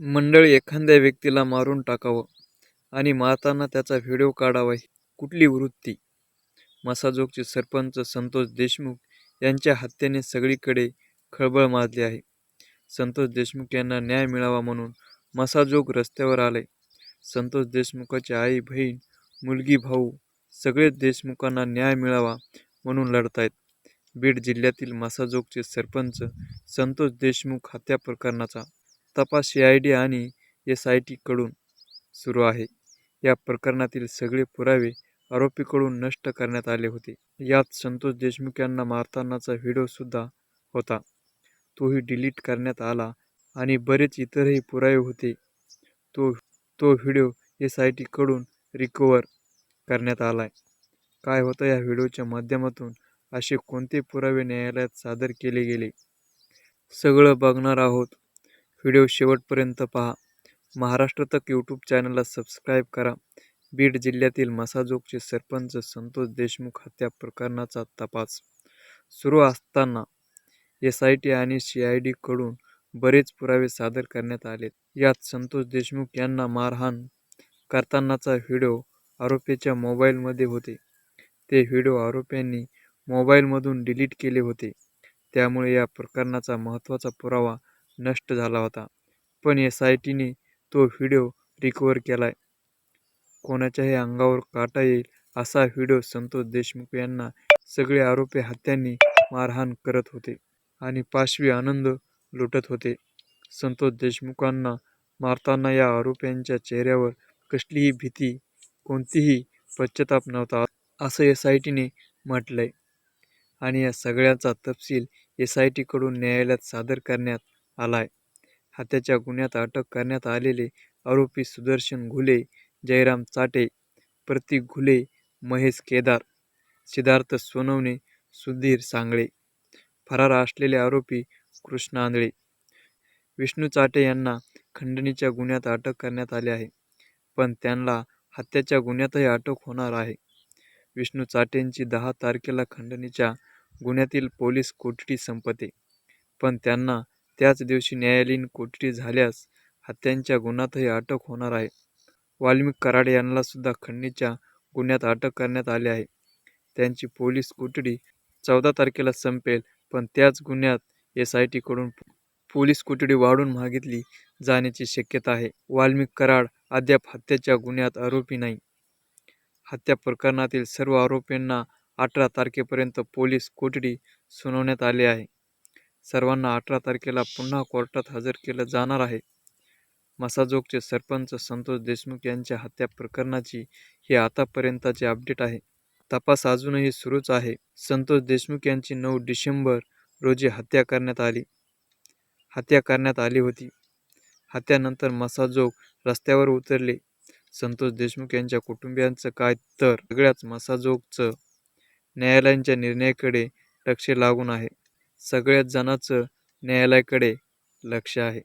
मंडळी एखाद्या व्यक्तीला मारून टाकावं आणि मारताना त्याचा व्हिडिओ काढावा ही कुठली वृत्ती? मसाजोगचे सरपंच संतोष देशमुख यांच्या हत्येने सगळीकडे खळबळ माजली आहे. संतोष देशमुख यांना न्याय मिळावा म्हणून मसाजोग रस्त्यावर आले. संतोष देशमुखाची आई बहीण मुलगी भाऊ सगळेच देशमुखांना न्याय मिळावा म्हणून लढतायत. बीड जिल्ह्यातील मसाजोगचे सरपंच संतोष देशमुख हत्या प्रकरणाचा तपास सीआयडी आणि एसआयटीकडून सुरू आहे. या प्रकरणातील सगळे पुरावे आरोपीकडून नष्ट करण्यात आले होते. यात संतोष देशमुख यांना मारतानाचा व्हिडिओसुद्धा होता. तोही डिलीट करण्यात आला आणि बरेच इतरही पुरावे होते. तो तो व्हिडिओ एस आय टीकडून रिकवर करण्यात आलाय. काय होतं या व्हिडिओच्या माध्यमातून असे कोणते पुरावे न्यायालयात सादर केले गेले? सगळं बघणार आहोत. व्हिडिओ शेवटपर्यंत पहा. महाराष्ट्र तक यूट्यूब चॅनलला सबस्क्राईब करा. बीड जिल्ह्यातील मसाजोगचे सरपंच संतोष देशमुख हत्या प्रकरणाचा तपास सुरू असताना एस आय टी आणि सी आय डीकडून बरेच पुरावे सादर करण्यात आले. यात संतोष देशमुख यांना मारहाण करतानाचा व्हिडिओ आरोपीच्या मोबाईलमध्ये होते. ते व्हिडिओ आरोपींनी मोबाईलमधून डिलीट केले होते. त्यामुळे या प्रकरणाचा महत्त्वाचा पुरावा नष्ट झाला होता. पण एस आय टीने तो व्हिडिओ रिकवर केला आहे कोणाच्याही अंगावर काटा येईल असा व्हिडिओ संतोष देशमुख यांना सगळे आरोपी हत्यांनी मारहाण करत होते आणि पाशवी आनंद लुटत होते. संतोष देशमुखांना मारताना या आरोप्यांच्या चेहऱ्यावर कसलीही भीती कोणतीही पश्चाताप नव्हता असं एस आय टीने म्हटलंय. आणि या सगळ्याचा तपशील एस आय टीकडून न्यायालयात सादर करण्यात आलाय. हत्याच्या गुन्ह्यात अटक करण्यात आलेले आरोपी सुदर्शन घुले जयराम चाटे प्रतीक घुले महेश केदार सिद्धार्थ सोनवणे सुधीर सांगळे. फरार असलेले आरोपी कृष्ण आंधळे. विष्णू चाटे यांना खंडणीच्या गुन्ह्यात अटक करण्यात आले आहे पण त्यांना हत्याच्या गुन्ह्यातही अटक होणार आहे. विष्णू चाटेंची दहा तारखेला खंडणीच्या गुन्ह्यातील पोलीस कोठडी संपते पण त्यांना त्याच दिवशी न्यायालयीन कोठडी झाल्यास हत्यांच्या गुन्ह्यातही अटक होणार आहे. वाल्मिक कराड यांना सुद्धा खंडणीच्या गुन्ह्यात अटक करण्यात आली आहे. त्यांची पोलीस कोठडी चौदा तारखेला संपेल पण त्याच गुन्ह्यात एस आय टीकडून पोलीस कोठडी वाढून मागितली जाण्याची शक्यता आहे. वाल्मिक कराड अद्याप हत्याच्या गुन्ह्यात आरोपी नाही. हत्या प्रकरणातील सर्व आरोपींना अठरा तारखेपर्यंत पोलीस कोठडी सुनावण्यात आली आहे. सर्वांना अठरा तारखेला पुन्हा कोर्टात हजर केलं जाणार आहे. मसाजोगचे सरपंच संतोष देशमुख यांच्या हत्या प्रकरणाची ही आतापर्यंतची अपडेट आहे. तपास अजूनही सुरूच आहे. संतोष देशमुख यांची नऊ डिसेंबर रोजी हत्या करण्यात आली. हत्या करण्यात आली होती. हत्यानंतर मसाजोग रस्त्यावर उतरले. संतोष देशमुख यांच्या कुटुंबियांचं काय तर सगळ्याच मसाजोगचं न्यायालयांच्या निर्णयाकडे लक्ष लागून आहे. सगळ्याच जणांचं न्यायालयाकडे लक्ष आहे.